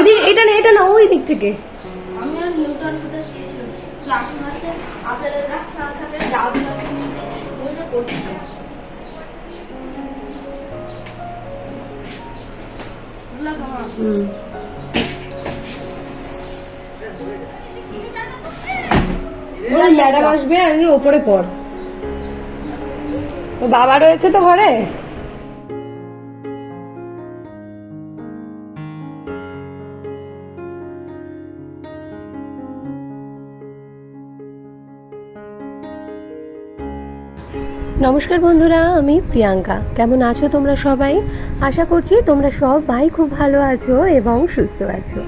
ওই দিক এটা না এটা না ওই দিক থেকে নিউটন হতে চেয়েছিলাম? ক্লাসে মাসে আপেলের গাছ না থাকলে ডাব গাছের নিচে বসে পড়ছিলাম হুম। ওই ম্যাডাম আসবে আর ওপরে পড়। ও বাবা রয়েছে তো ঘরে? নমস্কার বন্ধুরা, আমি প্রিয়াঙ্কা। কেমন আছো তোমরা সবাই? আশা করছি তোমরা সবাই খুব ভালো আছো এবং সুস্থ আছো।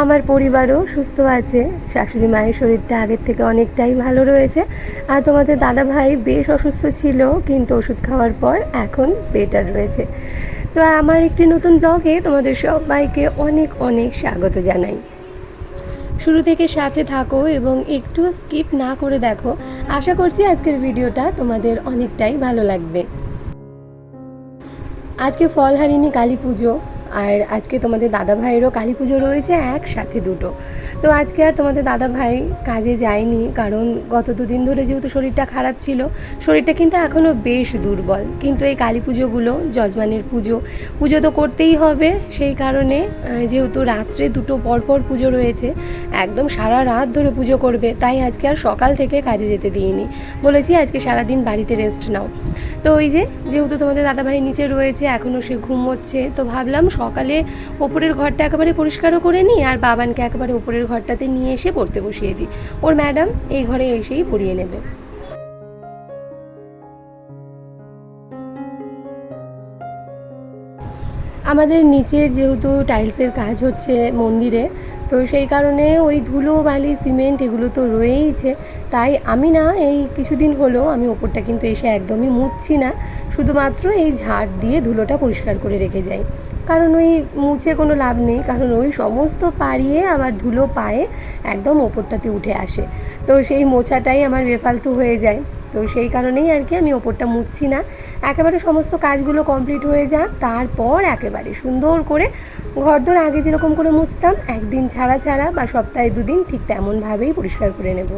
আমার পরিবারও সুস্থ আছে। শাশুড়ি মায়ের শরীরটা আগের থেকে অনেকটাই ভালো রয়েছে। আর তোমাদের দাদা ভাই বেশ অসুস্থ ছিল, কিন্তু ওষুধ খাওয়ার পর এখন বেটার রয়েছে। তো আমার একটি নতুন ব্লগে তোমাদের সবাইকে অনেক অনেক স্বাগত জানাই। শুরু থেকে সাথে থাকো এবং একটু স্কিপ না করে দেখো। আশা করছি আজকের ভিডিওটা তোমাদের অনেকটাই ভালো লাগবে। আজকে ফলহারিণী কালী পুজো। আর আজকে তোমাদের দাদা ভাইয়েরও কালী পুজো রয়েছে একসাথে দুটো। তো আজকে আর তোমাদের দাদা ভাই কাজে যায়নি কারণ গত দুদিন ধরে যেহেতু শরীরটা খারাপ ছিল, শরীরটা কিন্তু এখনও বেশ দুর্বল। কিন্তু এই কালী পুজোগুলো, যজমানের পুজো পুজো তো করতেই হবে। সেই কারণে যেহেতু রাত্রে দুটো পরপর পুজো রয়েছে, একদম সারা রাত ধরে পুজো করবে, তাই আজকে আর সকাল থেকে কাজে যেতে দিইনি। বলেছি আজকে সারাদিন বাড়িতে রেস্ট নাও। তো ওই যে, যেহেতু তোমাদের দাদাভাই নিচে রয়েছে এখনও সে ঘুমোচ্ছে, তো ভাবলাম সকালে ওপরের ঘরটা একেবারে পরিষ্কারও করে নিই আর বাবানকে একেবারে ওপরের ঘরটাতে নিয়ে এসে পড়তে বসিয়ে দিই। ওর ম্যাডাম এই ঘরে এসেই পড়িয়ে নেবে। আমাদের নিচের যেহেতু টাইলসের কাজ হচ্ছে মন্দিরে, তো সেই কারণে ওই ধুলো, বালি, সিমেন্ট এগুলো তো রয়েইছে। তাই আমি না, এই কিছুদিন হলো আমি ওপরটা কিন্তু এসে একদমই মুছছি না। শুধুমাত্র এই ঝাড় দিয়ে ধুলোটা পরিষ্কার করে রেখে যাই। কারণ ওই মুছে কোনো লাভ নেই, কারণ ওই সমস্ত পাড়িয়ে আবার ধুলো পায়ে একদম ওপরটাতে উঠে আসে। তো সেই মোছাটাই আমার বেফালতু হয়ে যায়। তো সেই কারণেই আর কি আমি ওপরটা মুছছি না। একেবারে সমস্ত কাজগুলো কমপ্লিট হয়ে যাক, তারপর একেবারে সুন্দর করে ঘরদোর আগে যেরকম করে মুছতাম, একদিন ছাড়া ছাড়া বা সপ্তাহে দুদিন ঠিক তেমনভাবেই পরিষ্কার করে নেব।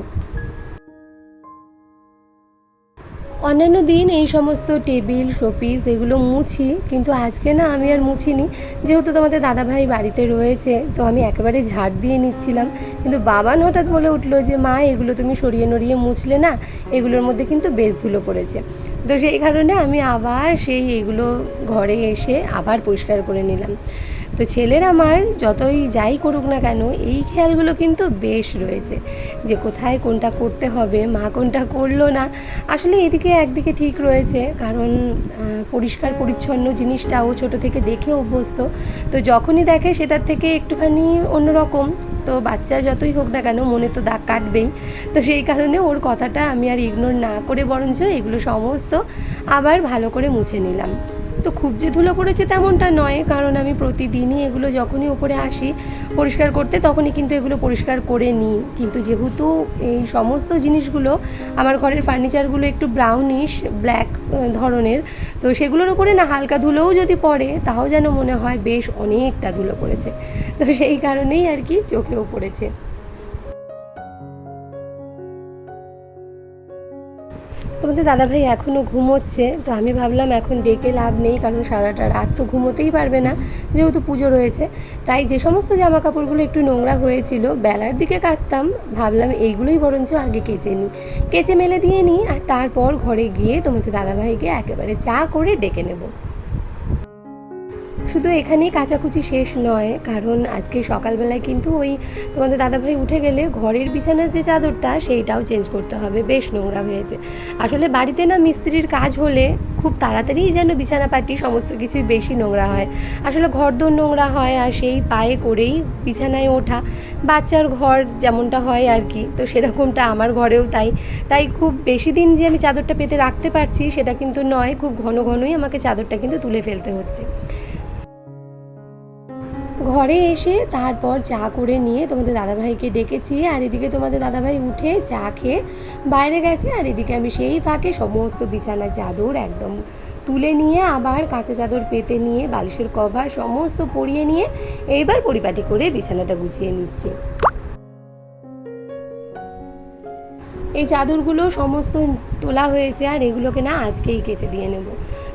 অন্যান্য দিন এই সমস্ত টেবিল, শোপিস এগুলো মুছি, কিন্তু আজকে না আমি আর মুছিনি। যেহেতু তোমাদের দাদাভাই বাড়িতে রয়েছে, তো আমি একেবারে ঝাড় দিয়ে নিচ্ছিলাম। কিন্তু বাবান হঠাৎ বলে উঠল যে, মা, এগুলো তুমি সরিয়ে নড়িয়ে মুছলে না, এগুলোর মধ্যে কিন্তু বেশ ধুলো পড়েছে। তো সেই কারণে আমি আবার সেই এগুলো ঘরে এসে আবার পরিষ্কার করে নিলাম। তো ছেলের আমার যতই যাই করুক না কেন, এই খেয়ালগুলো কিন্তু বেশ রয়েছে যে কোথায় কোনটা করতে হবে, মা কোনটা করল না। আসলে এদিকে একদিকে ঠিক রয়েছে, কারণ পরিষ্কার পরিচ্ছন্ন জিনিসটাও ছোট থেকে দেখে অভ্যস্ত। তো যখনই দেখে সেটার থেকে একটুখানি অন্যরকম। তো বাচ্চা যতই হোক না কেন, মনে তো দাগ কাটবেই। তো সেই কারণে ওর কথাটা আমি আর ইগনোর না করে বরঞ্চ এগুলো সমস্ত আবার ভালো করে মুছে নিলাম। তো খুব যে ধুলো পড়েছে তেমনটা নয়, কারণ আমি প্রতিদিনই এগুলো যখনই ওপরে আসি পরিষ্কার করতে তখনই কিন্তু এগুলো পরিষ্কার করে নিই। কিন্তু যেহেতু এই সমস্ত জিনিসগুলো আমার ঘরের ফার্নিচারগুলো একটু ব্রাউনিশ ব্ল্যাক ধরনের, তো সেগুলোর উপরে না হালকা ধুলোও যদি পড়ে তাও যেন মনে হয় বেশ অনেকটা ধুলো পড়েছে। তো সেই কারণেই আর কি চোখেও পড়েছে। তোমাদের দাদাভাই এখনও ঘুমোচ্ছে, তো আমি ভাবলাম এখন ডেকে লাভ নেই, কারণ সারাটা রাত তো ঘুমোতেই পারবে না, যেহেতু পুজো রয়েছে। তাই যে সমস্ত জামা কাপড়গুলো একটু নোংরা হয়েছিল, বেলার দিকে কাচতাম, ভাবলাম এইগুলোই বরঞ্চ আগে কেচে নিই। কেচে মেলে দিয়ে নিই, আর তারপর ঘরে গিয়ে তোমাদের দাদাভাইকে একেবারে চা করে ডেকে নেব। শুধু এখানেই কাচাকুচি শেষ নয়, কারণ আজকে সকালবেলায় কিন্তু ওই তোমাদের দাদাভাই উঠে গেলে ঘরের বিছানার যে চাদরটা, সেইটাও চেঞ্জ করতে হবে। বেশ নোংরা হয়েছে। আসলে বাড়িতে না মিস্ত্রির কাজ হলে খুব তাড়াতাড়ি যেন বিছানা পাটি সমস্ত কিছুই বেশি নোংরা হয়। আসলে ঘরদোর নোংরা হয় আর সেই পায়ে করেই বিছানায় ওঠা। বাচ্চার ঘর যেমনটা হয় আর কি, তো সেরকমটা আমার ঘরেও তাই। তাই খুব বেশি দিন যে আমি চাদরটা পেতে রাখতে পারছি, সেটা কিন্তু নয়, খুব ঘন ঘনই আমাকে চাদরটা কিন্তু তুলে ফেলতে হচ্ছে। ঘরে এসে তারপর চা করে নিয়ে তোমাদের দাদাভাইকে ডেকেছি, আর এদিকে তোমাদের দাদাভাই উঠে চা খেয়ে বাইরে গেছে, আর এদিকে আমি সেই ফাঁকে সমস্ত বিছানা চাদর একদম তুলে নিয়ে আবার কাঁচা চাদর পেতে নিয়ে, বালিশের কভার সমস্ত পরিয়ে নিয়ে এইবার পরিপাটি করে বিছানাটা গুছিয়ে নিচ্ছি। এই চাদরগুলো সমস্ত তোলা হয়েছে, আর এগুলোকে না আজকেই কেচে দিয়ে নেব।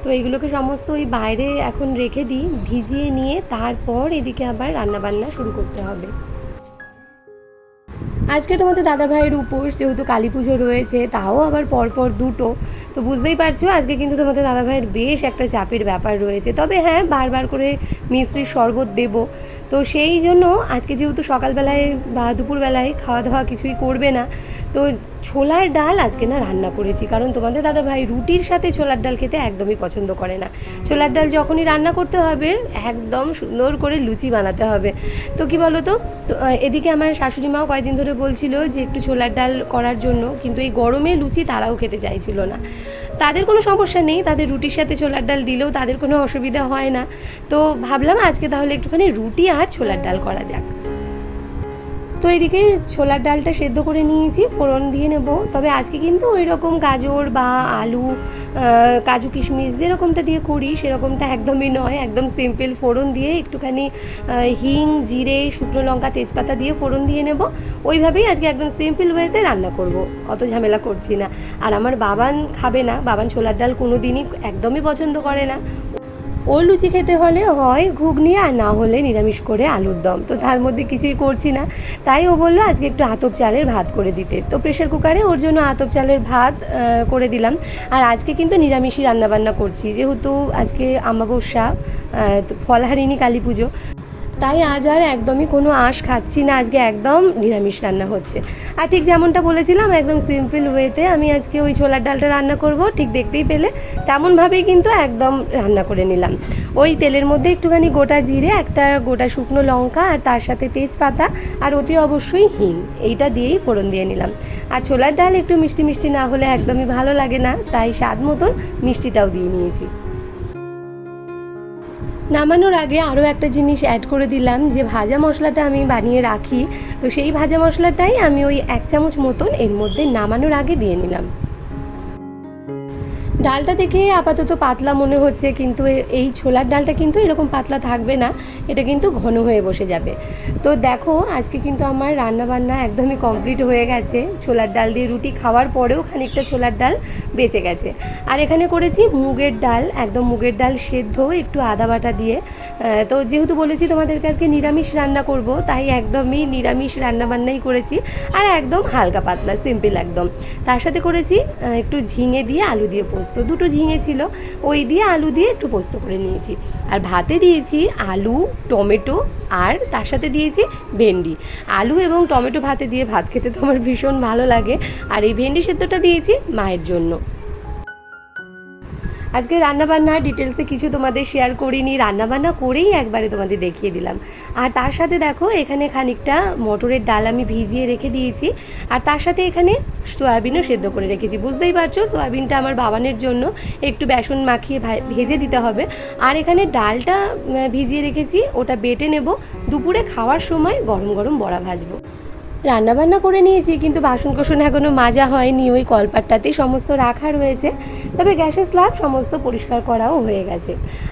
তো এগুলোকে সমস্ত ওই বাইরে এখন রেখে দিই, ভিজিয়ে নিয়ে তারপর এদিকে আবার রান্নাবান্না শুরু করতে হবে। আজকে তোমাদের দাদা ভাইয়ের উপোস যেহেতু কালী পুজো রয়েছে, তাও আবার পরপর দুটো। তো বুঝতেই পারছ, আজকে কিন্তু তোমাদের দাদা ভাইয়ের বেশ একটা চাপের ব্যাপার রয়েছে। তবে হ্যাঁ বারবার করে মিস্ত্রির শরবত দেব। তো সেই জন্য আজকে যেহেতু সকালবেলায় বা দুপুরবেলায় খাওয়া দাওয়া কিছুই করবে না তো ছোলার ডাল আজকে না রান্না করেছি, কারণ তোমাদের দাদা ভাই রুটির সাথে ছোলার ডাল খেতে একদমই পছন্দ করে না। ছোলার ডাল যখনই রান্না করতে হবে, একদম সুন্দর করে লুচি বানাতে হবে। তো কি বলো তো এদিকে আমার শাশুড়ি মাও কয়েকদিন ধরে বলছিল যে একটু ছোলার ডাল করার জন্য, কিন্তু এই গরমে লুচি তারাও খেতে চাইছিল না। তাদের কোনো সমস্যা নেই, তাদের রুটির সাথে ছোলার ডাল দিলেও তাদের কোনো অসুবিধা হয় না। তো ভাবলাম আজকে তাহলে একটুখানি রুটি আর ছোলার ডাল করা যাক। তো এদিকে ছোলার ডালটা সেদ্ধ করে নিয়েছি, ফোড়ন দিয়ে নেব। তবে আজকে কিন্তু ওই রকম গাজর বা আলু কাজু কিশমিশ যেরকমটা দিয়ে করি, সেরকমটা একদমই নয়। একদম সিম্পল ফোড়ন দিয়ে একটুখানি হিং, জিরে, শুকনো লঙ্কা, তেজপাতা দিয়ে ফোড়ন দিয়ে নেব। ওইভাবেই আজকে একদম সিম্পল ওয়েতে রান্না করব, অত ঝামেলা করছি না। আর আমার বাবান খাবে না, বাবান ছোলার ডাল কোনো দিনই একদমই পছন্দ করে না। ওর লুচি খেতে হলে হয় ঘুগনি আর না হলে নিরামিষ করে আলুর দম। তো তার মধ্যে কিছুই করছি না। তাই ও বলল, আজকে একটু আতপ চালের ভাত করে দিতে। তো প্রেশার কুকারে ওর জন্য আতপ চালের ভাত করে দিলাম। আর আজকে কিন্তু নিরামিষই রান্নাবান্না করছি। যেহেতু আজকে আমাবস্যা ফলহারিণী কালী পুজো তাই আজ আর একদমই কোনো আঁশ খাচ্ছি না, আজকে একদম নিরামিষ রান্না হচ্ছে। আর ঠিক যেমনটা বলেছিলাম, একদম সিম্পল ওয়েতে আমি আজকে ওই ছোলার ডালটা রান্না করব, ঠিক দেখতেই পেলে, তেমনভাবেই কিন্তু একদম রান্না করে নিলাম। ওই তেলের মধ্যে একটুখানি গোটা জিরে, একটা গোটা শুকনো লঙ্কা আর তার সাথে তেজপাতা আর অতি অবশ্যই হিং, এইটা দিয়েই ফোড়ন দিয়ে নিলাম। আর ছোলার ডাল একটু মিষ্টি মিষ্টি না হলে একদমই ভালো লাগে না, তাই স্বাদ মতন মিষ্টিটাও দিয়ে নিয়েছি। নামানোর আগে আরও একটা জিনিস অ্যাড করে দিলাম, যে ভাজা মশলাটা আমি বানিয়ে রাখি। তো সেই ভাজা মশলাটাই আমি ওই এক চামচ মতন এর মধ্যে নামানোর আগে দিয়ে নিলাম। ডালটা দেখে আপাতত পাতলা মনে হচ্ছে, কিন্তু এই ছোলার ডালটা কিন্তু এরকম পাতলা থাকবে না, এটা কিন্তু ঘন হয়ে বসে যাবে। তো দেখো, আজকে কিন্তু আমার রান্না বান্না একদমই কমপ্লিট হয়ে গেছে। ছোলার ডাল দিয়ে রুটি খাওয়ার পরেও খানিকটা ছোলার ডাল বেঁচে গেছে। আর এখানে করেছি মুগের ডাল, একদম মুগের ডাল সেদ্ধ, একটু আদা বাটা দিয়ে। তো যেহেতু বলেছি তোমাদেরকে আজকে নিরামিষ রান্না করব, তাই একদমই নিরামিষ রান্না বান্নাই করেছি, আর একদম হালকা পাতলা, সিম্পল একদম। তার সাথে করেছি একটু ঝিঙে দিয়ে আলু দিয়ে পোস্ত। দুটো ঝিঙে ছিল। ওই দিয়ে আলু দিয়ে একটু পোস্ত করে নিয়েছি। আর ভাতে দিয়েছি আলু, টমেটো আর তার সাথে দিয়েছি ভেন্ডি। আলু এবং টমেটো ভাতে দিয়ে ভাত খেতে তো আমার ভীষণ ভালো লাগে। আর এই ভেন্ডি সেদ্ধটা দিয়েছি মায়ের জন্য। আজকে রান্নাবান্না ডিটেলসে কিছু তোমাদের শেয়ার করিনি, রান্নাবান্না করেই একবারে তোমাদের দেখিয়ে দিলাম। আর তার সাথে দেখো, এখানে খানিকটা মটরের ডাল আমি ভিজিয়ে রেখে দিয়েছি, আর তার সাথে এখানে সয়াবিনও সেদ্ধ করে রেখেছি। বুঝতেই পারছ সয়াবিনটা আমার বাবানের জন্য একটু বেসন মাখিয়ে ভেজে দিতে হবে। আর এখানে ডালটা ভিজিয়ে রেখেছি, ওটা বেটে নেব। দুপুরে খাওয়ার সময় গরম গরম বড়া ভাজবো। রান্নাবান্না করে নিয়েছি, কিন্তু বাসন কোসন এখনও মাজা হয়নি। ওই কলপাটটাতেই সমস্ত রাখা রয়েছে। তবে গ্যাসের স্ল্যাব সমস্ত পরিষ্কার করাও হয়ে গেছে।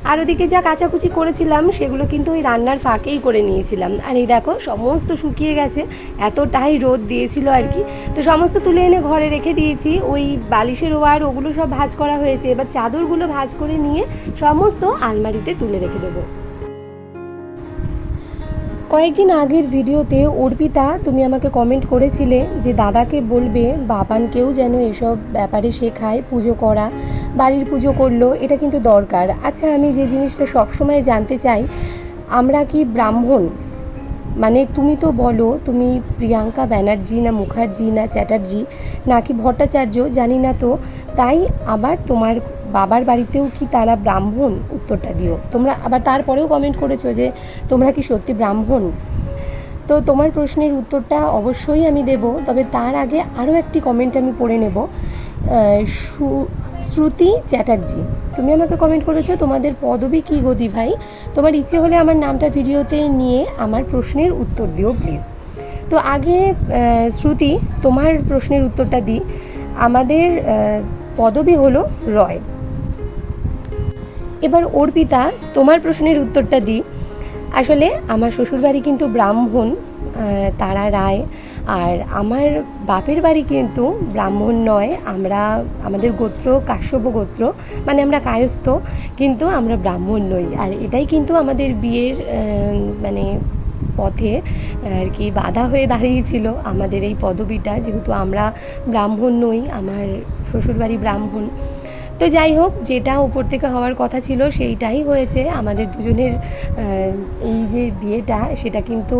আর ওদিকে যা কাচাকুচি করেছিলাম, সেগুলো কিন্তু ওই রান্নার ফাঁকেই করে নিয়েছিলাম। আর এই দেখো, সমস্ত শুকিয়ে গেছে। এতটাই রোদ দিয়েছিল আর কি। তো সমস্ত তুলে এনে ঘরে রেখে দিয়েছি। ওই বালিশের ওয়ার, ওগুলো সব ভাজ করা হয়েছে। এবার চাদরগুলো ভাজ করে নিয়ে সমস্ত আলমারিতে তুলে রেখে দেবো। কয়েকদিন আগের ভিডিওতে অর্পিতা, তুমি আমাকে কমেন্ট করেছিলে যে দাদাকে বলবে, বাবানকেও যেন এসব ব্যাপারে শেখায়, পুজো করা, বাড়ির পুজো করল, এটা কিন্তু দরকার। আচ্ছা আমি যে জিনিসটা সবসময় জানতে চাই, আমরা কি ব্রাহ্মণ? মানে তুমি তো বলো, তুমি প্রিয়াঙ্কা ব্যানার্জি না মুখার্জি না চ্যাটার্জি, নাকি ভট্টাচার্য, জানি না তো, তাই আবার তোমার বাবার বাড়িতেও কি তারা ব্রাহ্মণ? উত্তরটা দিও। তোমরা আবার তারপরেও কমেন্ট করেছ যে তোমরা কি সত্যি ব্রাহ্মণ? তো তোমার প্রশ্নের উত্তরটা অবশ্যই আমি দেব, তবে তার আগে আরও একটি কমেন্ট আমি পড়ে নেব। শ্রুতি চ্যাটার্জি, তুমি আমাকে কমেন্ট করেছ তোমাদের পদবী কী গদি ভাই তোমার ইচ্ছে হলে আমার নামটা ভিডিওতে নিয়ে আমার প্রশ্নের উত্তর দিও প্লিজ তো আগে শ্রুতি, তোমার প্রশ্নের উত্তরটা দিই আমাদের পদবী হলো রয়। এবার অর্পিতা, তোমার প্রশ্নের উত্তরটা দিই। আসলে আমার শ্বশুরবাড়ি কিন্তু ব্রাহ্মণ তারা রায়। আর আমার বাপের বাড়ি কিন্তু ব্রাহ্মণ নয়, আমরা, আমাদের গোত্র কাশ্যপ গোত্র মানে আমরা কায়স্থ, কিন্তু আমরা ব্রাহ্মণ নই। আর এটাই কিন্তু আমাদের বিয়ের মানে পথে, আর কি, বাধা হয়ে দাঁড়িয়েছিল আমাদের এই পদবিটা, যেহেতু আমরা ব্রাহ্মণ নই, আমার শ্বশুরবাড়ি ব্রাহ্মণ। তো যাই হোক, যেটা উপর থেকে হওয়ার কথা ছিল সেইটাই হয়েছে। আমাদের দুজনের এই যে বিয়েটা, সেটা কিন্তু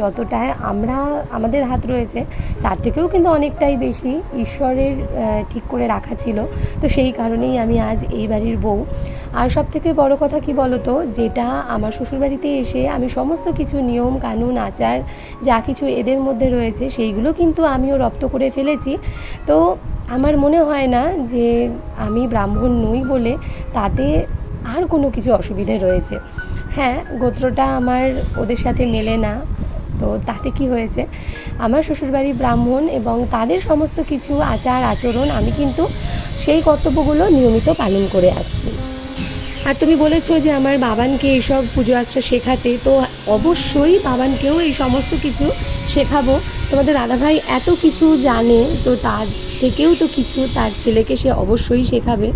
যতটা আমরা, আমাদের হাত রয়েছে, তার থেকেও কিন্তু অনেকটাই বেশি ঈশ্বরের ঠিক করে রাখা ছিল। তো সেই কারণেই আমি আজ এই বাড়ির বউ। আর সব থেকে বড় কথা কি বলতো, যেটা আমার শ্বশুরবাড়িতে এসে আমি সমস্ত কিছু নিয়ম, কানুন, আচার, যা কিছু এদের মধ্যে রয়েছে, সেইগুলো কিন্তু আমিও রপ্ত করে ফেলেছি। তো আমার মনে হয় না যে আমি ব্রাহ্মণ নই বলে তাতে আর কোনো কিছু অসুবিধে রয়েছে। হ্যাঁ গোত্রটা আমার ওদের সাথে মেলে না, তো তাতে কি হয়েছে? আমার শ্বশুরবাড়ি ব্রাহ্মণ এবং তাদের সমস্ত কিছু আচার, আচরণ আমি কিন্তু সেই কর্তব্যগুলো নিয়মিত পালন করে আসছি। আর তুমি বলেছ যে আমার বাবানকে এইসব পুজো আচ্ছা শেখাতে, তো অবশ্যই বাবানকেও এই সমস্ত কিছু শেখাবো। তোমাদের দাদাভাই এত কিছু জানে, তো তার থেকেও তো কিছু তার ছেলেকে সে অবশ্যই শেখাবে।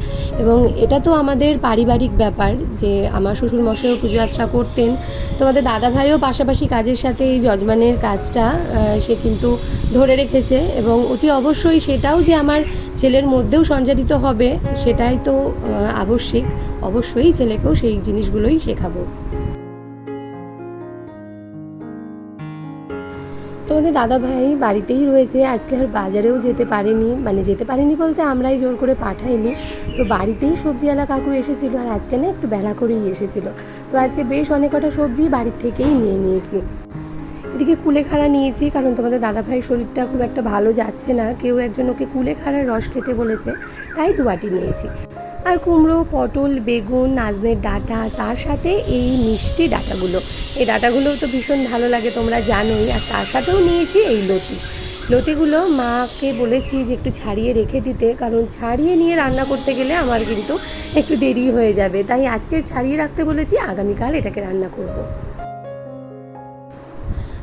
এবং এটা তো আমাদের পারিবারিক ব্যাপার যে আমার শ্বশুর মশাইও পুজো আচ্ছা করতেন। তোমাদের দাদাভাইও পাশাপাশি কাজের সাথে এই যজমানের কাজটা সে কিন্তু ধরে রেখেছে। এবং অতি অবশ্যই সেটাও যে আমার ছেলের মধ্যেও সঞ্চারিত হবে, সেটাই তো আবশ্যিক। অবশ্যই ছেলেকেও সেই জিনিসগুলোই শেখাবো। তোমাদের দাদা ভাই বাড়িতেই রয়েছে। আজকে আর বাজারেও যেতে পারেনি। মানে যেতে পারেনি বলতে আমরাই জোর করে পাঠাইনি। তো বাড়িতেই সবজিওয়ালা কাকু এসেছিল আর আজকে না একটু বেলা করেই এসেছিল। তো আজকে বেশ অনেক কটা সবজি বাড়ির থেকেই নিয়ে নিয়েছি। এদিকে কুলেখাড়া নিয়েছি কারণ তোমাদের দাদা ভাইয়ের শরীরটা খুব একটা ভালো যাচ্ছে না। কেউ একজন ওকে কুলেখাড়ার রস খেতে বলেছে, তাই দু বাটি নিয়েছি। আর কুমড়ো, পটল, বেগুন, নাজনের ডাটা তার সাথে এই মিষ্টি ডাটাগুলো। এই ডাঁটাগুলোও তো ভীষণ ভালো লাগে, তোমরা জানোই। আর তার সাথেও নিয়েছি এই লতি। লতিগুলো মাকে বলেছি যে একটু ছাড়িয়ে রেখে দিতে, কারণ ছাড়িয়ে নিয়ে রান্না করতে গেলে আমার কিন্তু একটু দেরি হয়ে যাবে। তাই আজকের ছাড়িয়ে রাখতে বলেছি, আগামীকাল এটাকে রান্না করব।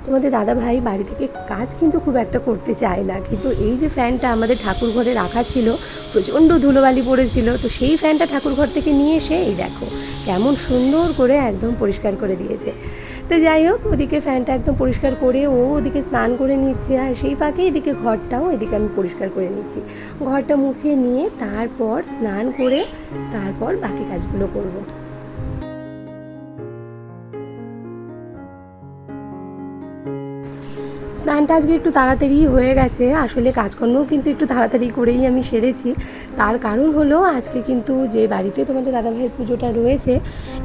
তোমাদের দাদা ভাই বাড়ি থেকে কাজ কিন্তু খুব একটা করতে চায় না। কিন্তু এই যে ফ্যানটা আমাদের ঠাকুর ঘরে রাখা ছিল, প্রচণ্ড ধুলোবালি পড়েছিল, তো সেই ফ্যানটা ঠাকুর ঘর থেকে নিয়ে এসে এই দেখো, কেমন সুন্দর করে একদম পরিষ্কার করে দিয়েছে। তো যাই হোক, ওদিকে ফ্যানটা একদম পরিষ্কার করে ও ওদিকে স্নান করে নিচ্ছে, আর সেই ফাঁকে এদিকে ঘরটাও এদিকে আমি পরিষ্কার করে নিচ্ছি। ঘরটা মুছিয়ে নিয়ে তারপর স্নান করে তারপর বাকি কাজগুলো করব। স্নানটা আজকে একটু তাড়াতাড়ি হয়ে গেছে। আসলে কাজকর্মও কিন্তু একটু তাড়াতাড়ি করেই আমি সেরেছি। তার কারণ হলো, আজকে কিন্তু যে বাড়িতে তোমাদের দাদাভাইয়ের পুজোটা রয়েছে,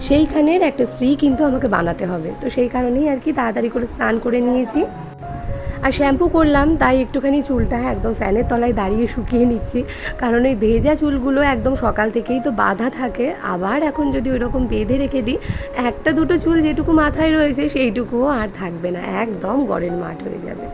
সেইখানের একটা স্ত্রী কিন্তু আমাকে বানাতে হবে। তো সেই কারণেই আর কি তাড়াতাড়ি করে স্নান করে নিয়েছি। আর শ্যাম্পু করলাম, তাই একটুখানি চুলটা একদম ফ্যানের তলায় দাঁড়িয়ে শুকিয়ে নিচ্ছি। কারণ ওই ভেজা চুলগুলো একদম সকাল থেকেই তো বাঁধা থাকে। আবার এখন যদি ওইরকম বেঁধে রেখে দিই, একটা দুটো চুল যেটুকু মাথায় রয়েছে সেইটুকুও আর থাকবে না, একদম গড়ের মাঠ হয়ে যাবে।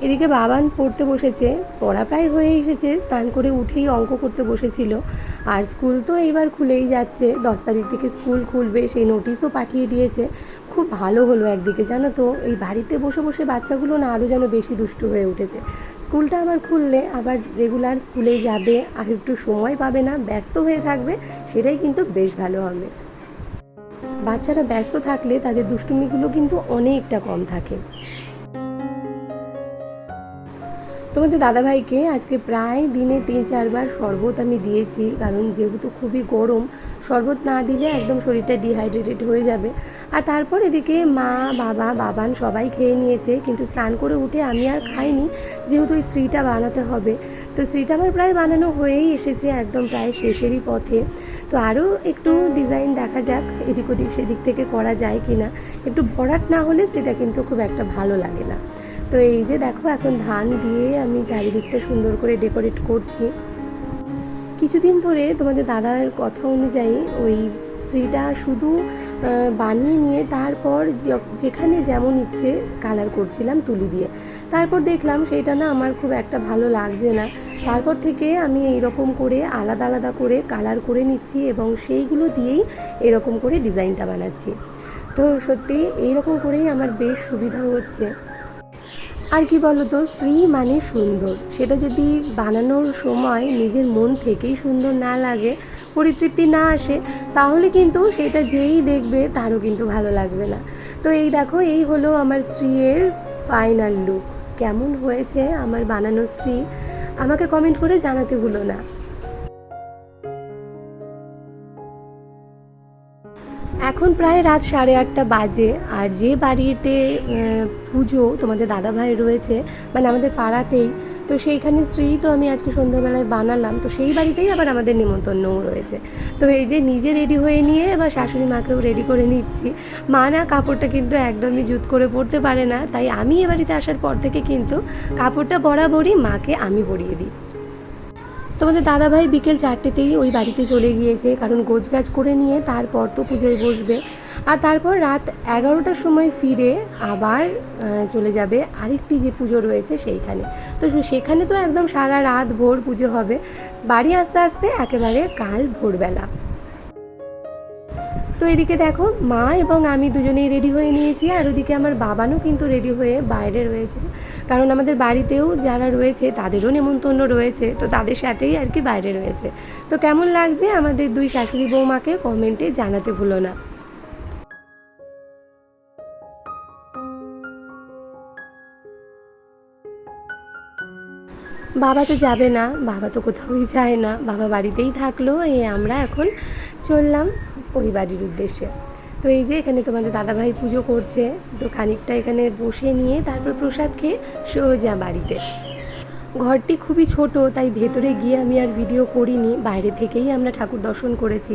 এদিকে বাবান পড়তে বসেছে। পড়া প্রায় হয়ে এসেছে, স্নান করে উঠেই অঙ্ক করতে বসেছিল। আর স্কুল তো এইবার খুলেই যাচ্ছে। দশ তারিখ থেকে স্কুল খুলবে, সেই নোটিশও পাঠিয়ে দিয়েছে। খুব ভালো হলো একদিকে, জানো তো? এই বাড়িতে বসে বসে বাচ্চাগুলো না আরও যেন বেশি দুষ্টু হয়ে উঠেছে। স্কুলটা আবার খুললে, আবার রেগুলার স্কুলে যাবে, আর একটু সময় পাবে না, ব্যস্ত হয়ে থাকবে, সেটাই কিন্তু বেশ ভালো হবে। বাচ্চারা ব্যস্ত থাকলে তাদের দুষ্টুমিগুলো কিন্তু অনেকটা কম থাকে। তোমাদের দাদাভাইকে আজকে প্রায় দিনে তিন চারবার শরবত আমি দিয়েছি, কারণ যেহেতু খুবই গরম, শরবত না দিলে একদম শরীরটা ডিহাইড্রেটেড হয়ে যাবে। আর তারপর এদিকে মা, বাবা, বাবান সবাই খেয়ে নিয়েছে, কিন্তু স্নান করে উঠে আমি আর খাইনি, যেহেতু ওই স্ত্রীটা বানাতে হবে। তো স্ত্রীটা আমার প্রায় বানানো হয়েই এসেছে, একদম প্রায় শেষেরই পথে। তো আরও একটু ডিজাইন দেখা যাক, এদিক ওদিক সেদিক থেকে করা যায় কি না একটু ভরাট না হলে স্ত্রীটা কিন্তু খুব একটা ভালো লাগে না। তো এই যে দেখো, এখন ধান দিয়ে আমি চারিদিকটা সুন্দর করে ডেকোরেট করছি। কিছুদিন ধরে তোমাদের দাদার কথা অনুযায়ী ওই শ্রীটা শুধু বানিয়ে নিয়ে তারপর যেখানে যেমন ইচ্ছে কালার করছিলাম তুলি দিয়ে। তারপর দেখলাম সেইটা না আমার খুব একটা ভালো লাগছে না। তারপর থেকে আমি এইরকম করে আলাদা আলাদা করে কালার করে নিচ্ছি এবং সেইগুলো দিয়েই এরকম করে ডিজাইনটা বানাচ্ছি। তো সত্যি এইরকম করেই আমার বেশ সুবিধা হচ্ছে। আর কি বলতো শ্রী মানে সুন্দর। সেটা যদি বানানোর সময় নিজের মন থেকেই সুন্দর না লাগে, পরিতৃপ্তি না আসে, তাহলে কিন্তু সেটা যেই দেখবে তারও কিন্তু ভালো লাগবে না। তো এই দেখো, এই হলো আমার স্ত্রীর ফাইনাল লুক কেমন হয়েছে আমার বানানো স্ত্রী? আমাকে কমেন্ট করে জানাতে ভুলো না। এখন প্রায় রাত সাড়ে আটটা বাজে, আর যে বাড়িতে পুজো তোমাদের দাদাভাই রয়েছে মানে আমাদের পাড়াতেই, তো সেইখানে স্ত্রী তো আমি আজকে সন্ধ্যাবেলায় বানালাম, তো সেই বাড়িতেই আবার আমাদের নিমন্ত্রণও রয়েছে। তো এই যে নিজে রেডি হয়ে নিয়ে এবার শাশুড়ি মাকেও রেডি করে নিচ্ছি। মা না কাপড়টা কিন্তু একদমই জুত করে পরতে পারে না, তাই আমি এ বাড়িতে আসার পর থেকে কিন্তু কাপড়টা বরাবরই মাকে আমি পরিয়ে দিই। তোমাদের দাদাভাই বিকেল চারটেতেই ওই বাড়িতে চলে গিয়েছে, কারণ গোছগাছ করে নিয়ে তারপর তো পুজোয় বসবে। আর তারপর রাত এগারোটার সময় ফিরে আবার চলে যাবে আরেকটি যে পুজো রয়েছে সেইখানে। তো সেখানে তো একদম সারা রাত ভোর পুজো হবে। বাড়ি আসতে আসতে একেবারে কাল ভোরবেলা। তো এদিকে দেখো, মা এবং আমি দুজনেই রেডি হয়ে নিয়েছি আর ওদিকে আমার বাবানও কিন্তু রেডি হয়ে বাইরে রয়েছে। কারণ আমাদের বাড়িতেও যারা রয়েছে, তাদেরও নেমন্তন্ন রয়েছে, তো তাদের সাথেই আর কি বাইরে রয়েছে। তো কেমন লাগছে আমাদের দুই শাশুড়ি বৌমাকে কমেন্টে জানাতে ভুলো না। বাবা তো যাবে না, বাবা তো কোথাওই যায় না, বাবা বাড়িতেই থাকল এই আমরা এখন চললাম। ওই বাড়ির উদ্দেশ্যে। তো এই যে এখানে তোমাদের দাদাভাই পুজো করছে, তো খানিকটা এখানে বসে নিয়ে তারপর প্রসাদ খেয়ে সোজা বাড়িতে। ঘরটি খুবই ছোট, তাই ভেতরে গিয়ে আমি আর ভিডিও করিনি, বাইরে থেকেই আমরা ঠাকুর দর্শন করেছি।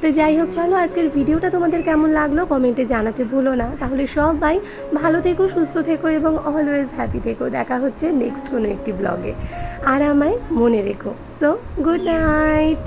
তো যাই হোক, চলো আজকের ভিডিওটা তোমাদের কেমন লাগল কমেন্টে জানাতে ভুলো না। তাহলে সবাই ভালো থেকো, সুস্থ থেকো এবং অলওয়েজ হ্যাপি থেকো। দেখা হচ্ছে নেক্সট কোনো একটি ব্লগে আর আমায় মনে রেখো। So good night